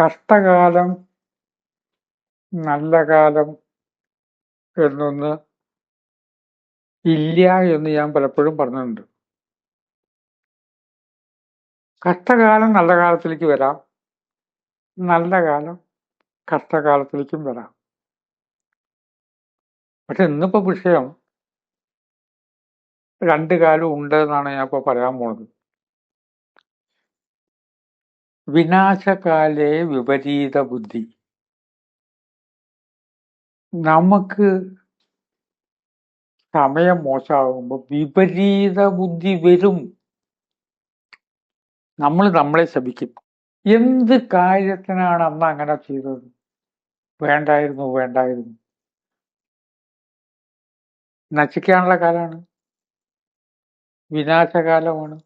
കഷ്ടകാലം നല്ല കാലം എന്നൊന്ന് ഇല്ല എന്ന് ഞാൻ പലപ്പോഴും പറഞ്ഞിട്ടുണ്ട്. കഷ്ടകാലം നല്ല കാലത്തിലേക്ക് വരാം. നല്ല കാലം കഷ്ടകാലത്തിലേക്കും വരാം. പക്ഷെ ഇന്നിപ്പോ വിഷയം രണ്ട് കാലം ഉണ്ട് എന്നാണ് ഞാൻ ഇപ്പൊ പറയാൻ പോണത്. വിനാശകാലേ വിപരീത ബുദ്ധി നമുക്ക് സമയം മോശമാകുമ്പോൾ വിപരീത ബുദ്ധി വരും. നമ്മൾ നമ്മളെ ശപിക്കും. എന്ത് കാര്യത്തിനാണ് അന്ന് അങ്ങനെ ചെയ്തത്? വേണ്ടായിരുന്നു വേണ്ടായിരുന്നു. നശിക്കാനുള്ള കാലമാണ്. വിനാശകാലമാണ്.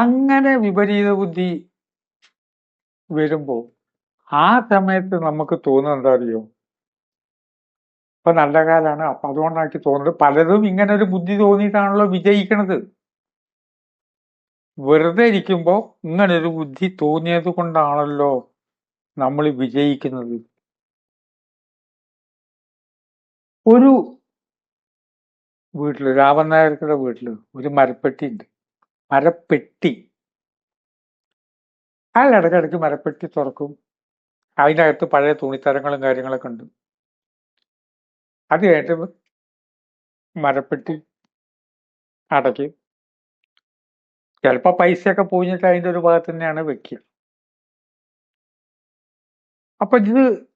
അങ്ങനെ വിപരീത ബുദ്ധി വരുമ്പോൾ ആ സമയത്ത് നമുക്ക് തോന്നുന്നത് എന്താ അറിയോ? ഇപ്പൊ നല്ല കാലാണ്. അപ്പൊ അതുകൊണ്ടാണ് എനിക്ക് തോന്നുന്നത് പലതും ഇങ്ങനെ ഒരു ബുദ്ധി തോന്നിയിട്ടാണല്ലോ വിജയിക്കണത്. വെറുതെ ഇരിക്കുമ്പോൾ ഇങ്ങനെ ഒരു ബുദ്ധി തോന്നിയത് കൊണ്ടാണല്ലോ നമ്മൾ വിജയിക്കുന്നത്. ഒരു വീട്ടിൽ രാമൻ നായർക്കുടെ വീട്ടിൽ ഒരു മരപ്പെട്ടി ഉണ്ട്. മരപ്പെട്ടി. അയാൾ ഇടയ്ക്കിടയ്ക്ക് മരപ്പെട്ടി തുറക്കും. അതിന്റെ അകത്ത് പഴയ തുണിത്തരങ്ങളും കാര്യങ്ങളൊക്കെ ഉണ്ട്. അത് കഴിഞ്ഞിട്ട് മരപ്പെട്ടി അടയ്ക്കും. ചിലപ്പോൾ പൈസയൊക്കെ പൂഞ്ഞിട്ട് അതിന്റെ ഒരു ഭാഗത്ത് തന്നെയാണ് വെക്കുക. അപ്പൊ ഇത്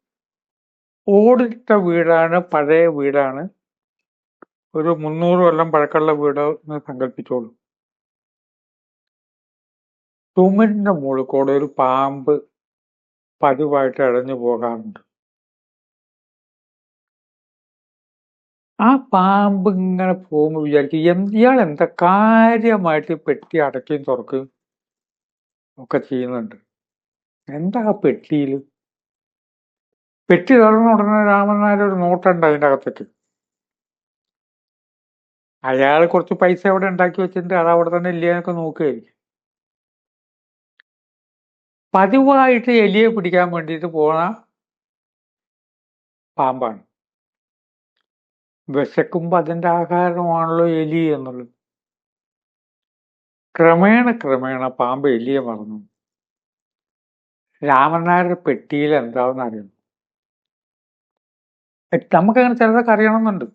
ഓടിട്ട വീടാണ് പഴയ വീടാണ്. ഒരു മുന്നൂറ് കൊല്ലം പഴക്കമുള്ള വീട് എന്ന് സങ്കല്പിച്ചോളൂ. തുമ്മിന്റെ മുകളിൽ കൂടെ ഒരു പാമ്പ് പതിവായിട്ട് ഇഴഞ്ഞു പോകാറുണ്ട്. ആ പാമ്പ് ഇങ്ങനെ പോകുമ്പോൾ വിചാരിക്കും "എന്ത് ഇയാൾ എന്താ കാര്യമായിട്ട് പെട്ടി അടയ്ക്കുകയും തുറക്കുകയും ഒക്കെ ചെയ്യുന്നുണ്ട്? എന്താ ആ പെട്ടിയിൽ? പെട്ടി തുറന്ന ഉടനെ രാമൻ ഒരു നോട്ടുണ്ട് അതിന്റെ അകത്തേക്ക്. അയാൾ കുറച്ച് പൈസ അവിടെ ഉണ്ടാക്കി വെച്ചിട്ടുണ്ട് അത് അവിടെ തന്നെ ഇല്ലയെന്നൊക്കെ നോക്കുകയായിരിക്കും പതിവായിട്ട് എലിയെ പിടിക്കാൻ വേണ്ടിയിട്ട് പോണ പാമ്പാണ്. വിശക്കുമ്പോൾ അതിന്റെ ആഹാരമാണല്ലോ എലി എന്നുള്ളത്. ക്രമേണ ക്രമേണ പാമ്പ് എലിയെ മറന്നു രാമനാരുടെ പെട്ടിയിൽ എന്താണെന്ന് അറിയുന്നു നമുക്കങ്ങനെ ചിലതൊക്കെ അറിയണമെന്നുണ്ട്.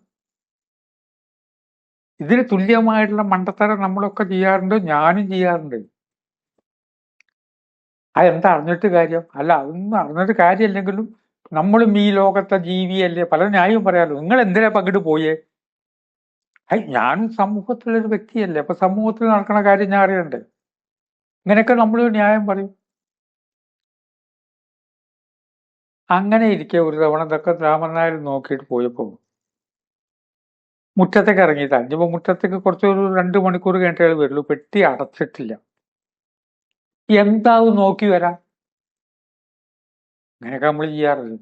ഇതിന് തുല്യമായിട്ടുള്ള മണ്ടത്തരം നമ്മളൊക്കെ ചെയ്യാറുണ്ട് ഞാനും ചെയ്യാറുണ്ട്. അതെന്താ അറിഞ്ഞിട്ട് കാര്യം? അല്ല അതൊന്നും അറിഞ്ഞിട്ട് കാര്യമില്ലെങ്കിലും നമ്മളും ഈ ലോകത്തെ ജീവിയല്ലേ? പല ന്യായവും പറയാലോ. നിങ്ങൾ എന്തിനാ പങ്കിട്ട് പോയേ? ഐ ഞാനും സമൂഹത്തിലൊരു വ്യക്തിയല്ലേ. അപ്പൊ സമൂഹത്തിൽ നടക്കുന്ന കാര്യം ഞാൻ അറിയണ്ടേ? ഇങ്ങനെയൊക്കെ നമ്മൾ ന്യായം പറയും. അങ്ങനെ ഇരിക്കെ ഒരു തവണ ഇതൊക്കെ രാമൻ നോക്കിയിട്ട് പോയപ്പോ മുറ്റത്തേക്ക് ഇറങ്ങിയിട്ട് അഞ്ചുമ്പോ മുറ്റത്തേക്ക് കുറച്ചൊരു രണ്ട് മണിക്കൂർ കഴിഞ്ഞിട്ടേ വരുള്ളൂ പെട്ടി അടച്ചിട്ടില്ല. എന്താവും നോക്കി വരാം. അങ്ങനെയൊക്കെ നമ്മൾ ചെയ്യാറില്ല.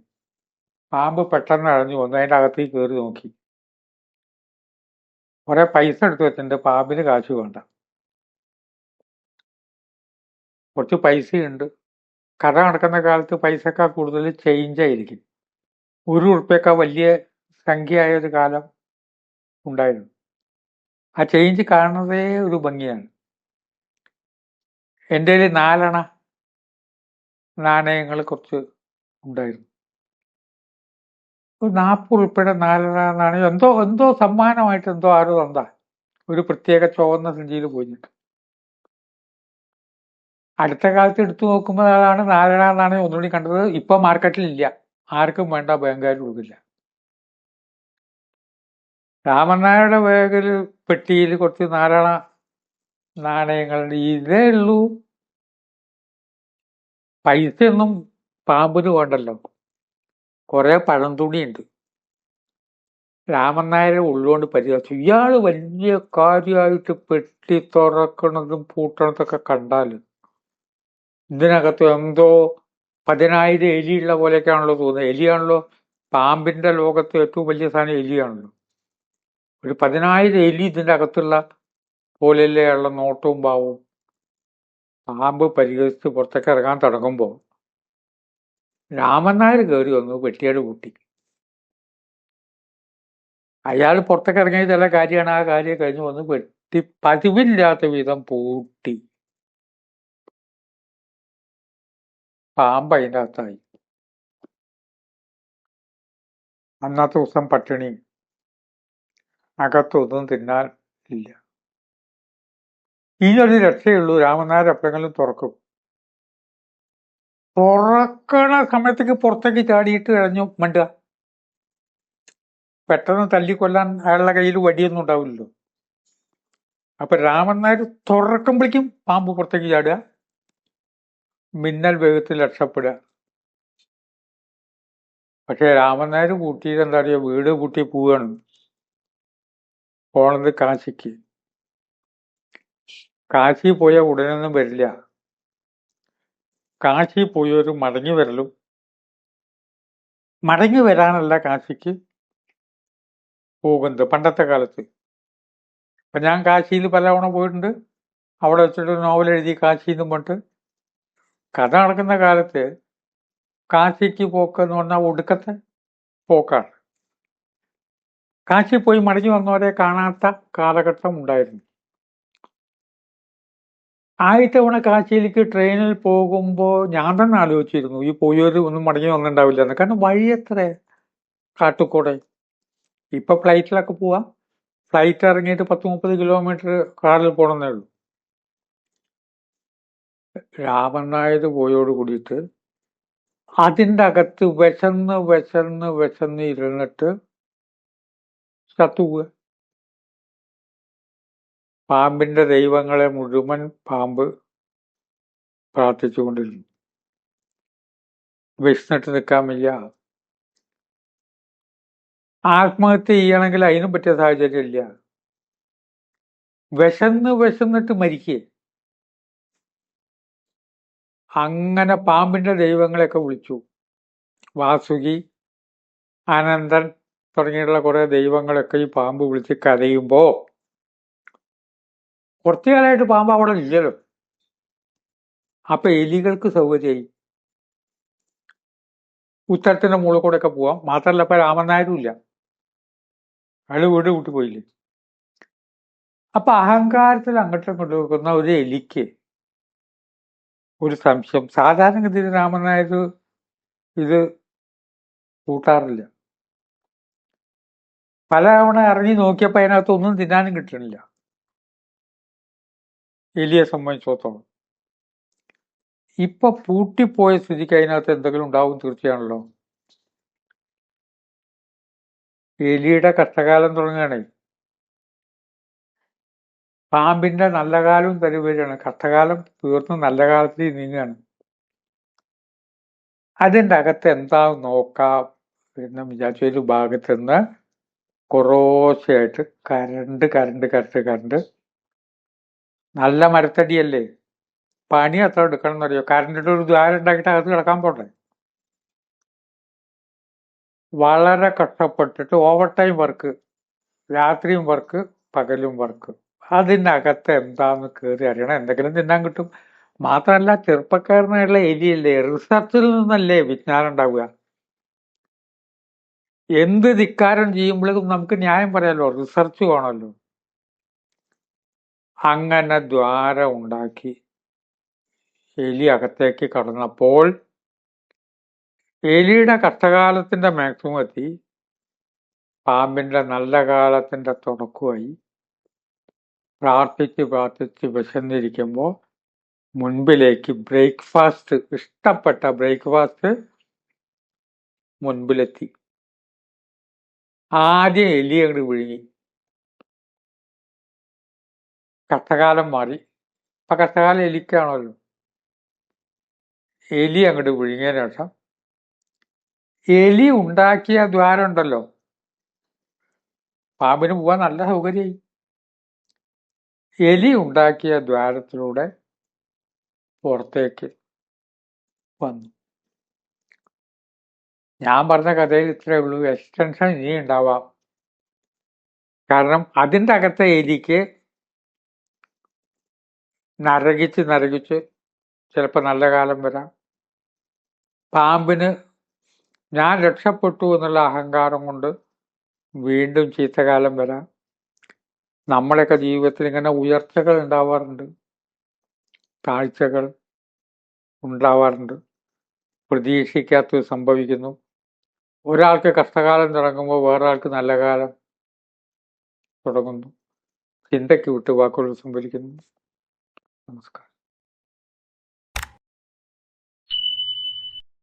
പാമ്പ് പെട്ടെന്ന് അഴഞ്ഞു വന്നു. അതിന്റെ അകത്തേക്ക് കയറി നോക്കി. കുറെ പൈസ എടുത്തു വെച്ചിട്ടുണ്ട്. പാമ്പിന് കാശ് വേണ്ട. കുറച്ച് പൈസയുണ്ട്. കട നടക്കുന്ന കാലത്ത് പൈസക്കാ കൂടുതൽ ചേഞ്ച് ആയിരിക്കും ഒരു ഉറുപ്പ്യൊക്കെ വലിയ സംഖ്യയായ ഒരു കാലം ഉണ്ടായിരുന്നു. ആ ചേഞ്ച് കാണുന്നതേ ഒരു ഭംഗിയാണ്. എന്റെ കയ്യിൽ നാലണ നാണയങ്ങൾ കുറച്ച് ഉണ്ടായിരുന്നു. ഒരു നാൽപ്പത് ഉൾപ്പെടെ നാലണ നാണയം എന്തോ എന്തോ സമ്മാനമായിട്ട് എന്തോ ആരോ തന്നാ ഒരു പ്രത്യേക ചുവന്ന സഞ്ചിയിൽ പോയിട്ട് അടുത്ത കാലത്ത് എടുത്തു നോക്കുമ്പോൾ അതാണ് നാലണ നാണയം ഒന്നുകൂടി കണ്ടത്. ഇപ്പൊ മാർക്കറ്റിൽ ഇല്ല. ആർക്കും വേണ്ട ബാങ്കുകാർ കൊടുക്കില്ല. രാമനായുടെ ബാഗിൽ പെട്ടിയിൽ കുറച്ച് നാലണ നാണയങ്ങളുണ്ട് ഇതേ ഉള്ളൂ. പൈസയൊന്നും പാമ്പിന് വേണ്ടല്ലോ. കുറെ പഴം തുണിയുണ്ട് രാമൻ നായരെ ഉള്ളുകൊണ്ട് പരിഹരിച്ചു ഇയാൾ വലിയ കാര്യമായിട്ട് പെട്ടി തുറക്കണതും പൂട്ടണതൊക്കെ കണ്ടാൽ ഇതിനകത്ത് എന്തോ പതിനായിരം എലിയുള്ള പോലെയൊക്കെയാണല്ലോ തോന്നുന്നത്. എലിയാണല്ലോ പാമ്പിന്റെ ലോകത്ത് ഏറ്റവും വലിയ സാധനം എലിയാണല്ലോ. ഒരു പതിനായിരം എലി ഇതിന്റെ അകത്തുള്ള പോലെയുള്ള നോട്ടവും ഭാവവും പാമ്പ് പരിഹസിച്ച് പുറത്തേക്ക് ഇറങ്ങാൻ തുടങ്ങുമ്പോൾ രാമൻ നായർ കയറി വന്നു പെട്ടിയുടെ കൂട്ടി. അയാൾ പുറത്തേക്ക് ഇറങ്ങിയ ചില കാര്യമാണ് ആ കാര്യം കഴിഞ്ഞ് വന്ന് വെട്ടി പതിവില്ലാത്ത വിധം പൂട്ടി. പാമ്പ് അതിന്റെ അകത്തായി അന്നത്തെ ദിവസം പട്ടിണി. അകത്തൊന്നും തിന്നാൻ ഇല്ല. ഇനിയൊരു രക്ഷയുള്ളൂ. രാമനായർ എപ്പോഴെങ്കിലും തുറക്കും. തുറക്കണ സമയത്തേക്ക് പുറത്തേക്ക് ചാടിയിട്ട് കഴിഞ്ഞു മണ്ടുക. പെട്ടെന്ന് തല്ലിക്കൊല്ലാൻ അയാളുടെ കയ്യിൽ വടിയൊന്നും ഉണ്ടാവില്ലല്ലോ. അപ്പൊ രാമൻ നായർ തുറക്കുമ്പോഴേക്കും പാമ്പ് പുറത്തേക്ക് ചാടുക. മിന്നൽ വേഗത്തിൽ രക്ഷപ്പെടുക. പക്ഷെ രാമൻ നായർ കൂട്ടിയിട്ട് എന്താ പറയുക വീട് കൂട്ടി പോവുകയാണ്. പോണത് കാശിക്ക്. കാശി പോയ ഉടനൊന്നും വരില്ല. കാശി പോയൊരു മടങ്ങി വരലും. മടങ്ങി വരാനല്ല കാശിക്ക് പോകുന്നത് പണ്ടത്തെ കാലത്ത്. അപ്പൊ ഞാൻ കാശിയിൽ പലവണ പോയിട്ടുണ്ട്. അവിടെ വെച്ചിട്ട് നോവൽ എഴുതി കാശി എന്നും പറഞ്ഞിട്ട്. കഥ നടക്കുന്ന കാലത്ത് കാശിക്ക് പോക്ക് എന്ന് പറഞ്ഞാൽ ഒടുക്കത്തെ പോക്കാണ്. കാശി പോയി മടങ്ങി വന്നവരെ കാണാത്ത കാലഘട്ടം ഉണ്ടായിരുന്നു. ആയിത്തവണ കാശിയിലേക്ക് ട്രെയിനിൽ പോകുമ്പോൾ ഞാൻ തന്നെ ആലോചിച്ചിരുന്നു ഈ പോയവർ ഒന്നും മടങ്ങി വന്നിട്ടുണ്ടാവില്ല എന്ന് കാരണം വഴി എത്ര? കാട്ടുകൂടെ ഇപ്പൊ ഫ്ലൈറ്റിലൊക്കെ പോവാം. ഫ്ലൈറ്റ് ഇറങ്ങിയിട്ട് പത്ത് മുപ്പത് കിലോമീറ്റർ കാറിൽ പോകണമെന്നേ ഉള്ളൂ. നായർ പോയോട് കൂടിയിട്ട് അതിന്റെ അകത്ത് വിശന്ന് വിശന്ന് വിശന്ന് ഇരുന്നിട്ട് ചത്തുപോവുക. പാമ്പിന്റെ ദൈവങ്ങളെ മുഴുവൻ പാമ്പ് പ്രാർത്ഥിച്ചുകൊണ്ടിരുന്നു. വിഷ്ണിട്ട് നിൽക്കാൻ വയ്യ ആത്മഹത്യ ചെയ്യണമെങ്കിൽ അതിനും പറ്റിയ സാഹചര്യം ഇല്ല. വിശന്ന് വിശന്നിട്ട് മരിക്കുക അങ്ങനെ പാമ്പിന്റെ ദൈവങ്ങളെയൊക്കെ വിളിച്ചു. വാസുകി അനന്തൻ തുടങ്ങിയിട്ടുള്ള കുറെ ദൈവങ്ങളൊക്കെ ഈ പാമ്പ് വിളിച്ച് കരയുമ്പോ കുറച്ചു പാമ്പ് അവിടെ ഇല്ലല്ലോ. അപ്പൊ എലികൾക്ക് സൗകര്യമായി. ഉത്തരത്തിന്റെ മുകളിൽ കൂടെ ഒക്കെ പോവാം. മാത്രമല്ല ഇപ്പൊ രാമനായരും ഇല്ല. അയാൾ വീട് വിട്ടു പോയില്ലേ. അപ്പൊ അഹങ്കാരത്തിൽ അങ്ങോട്ടും ഇങ്ങോട്ടും വെക്കുന്ന ഒരു എലിക്ക് ഒരു സംശയം. സാധാരണഗതിയിൽ രാമനായർ ഇത് കൂട്ടാറില്ല. പല തവണ ഇറങ്ങി നോക്കിയപ്പോ അതിനകത്ത് ഒന്നും തിന്നാനും കിട്ടണില്ല. എലിയെ സംബന്ധിച്ചിടത്തോളം. ഇപ്പൊ പൂട്ടിപ്പോയ സ്ഥിതിക്ക് അതിനകത്ത് എന്തെങ്കിലും ഉണ്ടാവും തീർച്ചയാണല്ലോ. എലിയുടെ കഷ്ടകാലം തുടങ്ങുകയാണേ. പാമ്പിന്റെ നല്ല കാലവും തരുവരികയാണ് കഷ്ടകാലം തീർന്ന് നല്ല കാലത്തിൽ നീങ്ങുകയാണ്. അതിന്റെ അകത്ത് എന്താ നോക്കാം എന്ന് വിചാരിച്ച. ഒരു ഭാഗത്ത് നിന്ന് കുറോശയായിട്ട് കരണ്ട് കരണ്ട് കരണ്ട് കരണ്ട് നല്ല മരത്തടിയല്ലേ? പണി എത്ര എടുക്കണം എന്നറിയോ കരണ്ടിട്ട് ഒരു ദ്വാരം ഉണ്ടാക്കിയിട്ട് അകത്ത് കിടക്കാൻ പോട്ടെ. വളരെ കഷ്ടപ്പെട്ടിട്ട് ഓവർ ടൈം വർക്ക് രാത്രിയും വർക്ക് പകലും വർക്ക് അതിനകത്ത് എന്താന്ന് കയറി അറിയണം. എന്തെങ്കിലും തിന്നാൻ കിട്ടും. മാത്രമല്ല ചെറുപ്പക്കാരനായുള്ള എലിയല്ലേ റിസർച്ചിൽ നിന്നല്ലേ വിജ്ഞാനം ഉണ്ടാവുക. എന്ത് ധിക്കാരം ചെയ്യുമ്പോഴേക്കും നമുക്ക് ന്യായം പറയാലോ? റിസർച്ച് വേണമല്ലോ. അങ്ങനെ ദ്വാരം ഉണ്ടാക്കി എലി അകത്തേക്ക് കടന്നപ്പോൾ എലിയുടെ കഷ്ടകാലത്തിന്റെ മാക്സിമം എത്തി പാമ്പിന്റെ നല്ല കാലത്തിന്റെ തുടക്കമായി പ്രാർത്ഥിച്ച് പ്രാർത്ഥിച്ച് വിശന്നിരിക്കുമ്പോൾ മുൻപിലേക്ക് ബ്രേക്ക്ഫാസ്റ്റ് ഇഷ്ടപ്പെട്ട ബ്രേക്ക്ഫാസ്റ്റ് മുൻപിലെത്തി. ആദ്യം എലി അങ്ങോട്ട് വിഴുങ്ങി. കഷ്ടകാലം മാറി. ഇപ്പൊ കഷ്ടകാലം എലിക്കാണല്ലോ. എലി അങ്ങോട്ട് വിഴുങ്ങിയ ശേഷം. എലി ഉണ്ടാക്കിയ ദ്വാരം ഉണ്ടല്ലോ പാമ്പിന് പോവാൻ നല്ല സൗകര്യമായി. എലി ഉണ്ടാക്കിയ ദ്വാരത്തിലൂടെ പുറത്തേക്ക് വന്നു. ഞാൻ പറഞ്ഞ കഥയിൽ ഇത്രയേ ഉള്ളൂ. എക്സ്റ്റൻഷൻ ഇനി ഉണ്ടാവാം കാരണം അതിന്റെ അകത്തെ എലിക്ക് നരകിച്ച് നരകിച്ച് ചിലപ്പോൾ നല്ല കാലം വരാം. പാമ്പിന് ഞാൻ രക്ഷപ്പെട്ടു എന്നുള്ള അഹങ്കാരം കൊണ്ട് വീണ്ടും ചീത്തകാലം വരാം. നമ്മളെയൊക്കെ ജീവിതത്തിൽ ഇങ്ങനെ ഉയർച്ചകൾ ഉണ്ടാവാറുണ്ട്. താഴ്ചകൾ ഉണ്ടാവാറുണ്ട്. പ്രതീക്ഷിക്കാത്തത് സംഭവിക്കുന്നു. ഒരാൾക്ക് കഷ്ടകാലം തുടങ്ങുമ്പോൾ വേറൊരാൾക്ക് നല്ല കാലം തുടങ്ങുന്നു. ചിന്തയ്ക്ക് വിട്ട് വാക്കുകൾ नमस्कार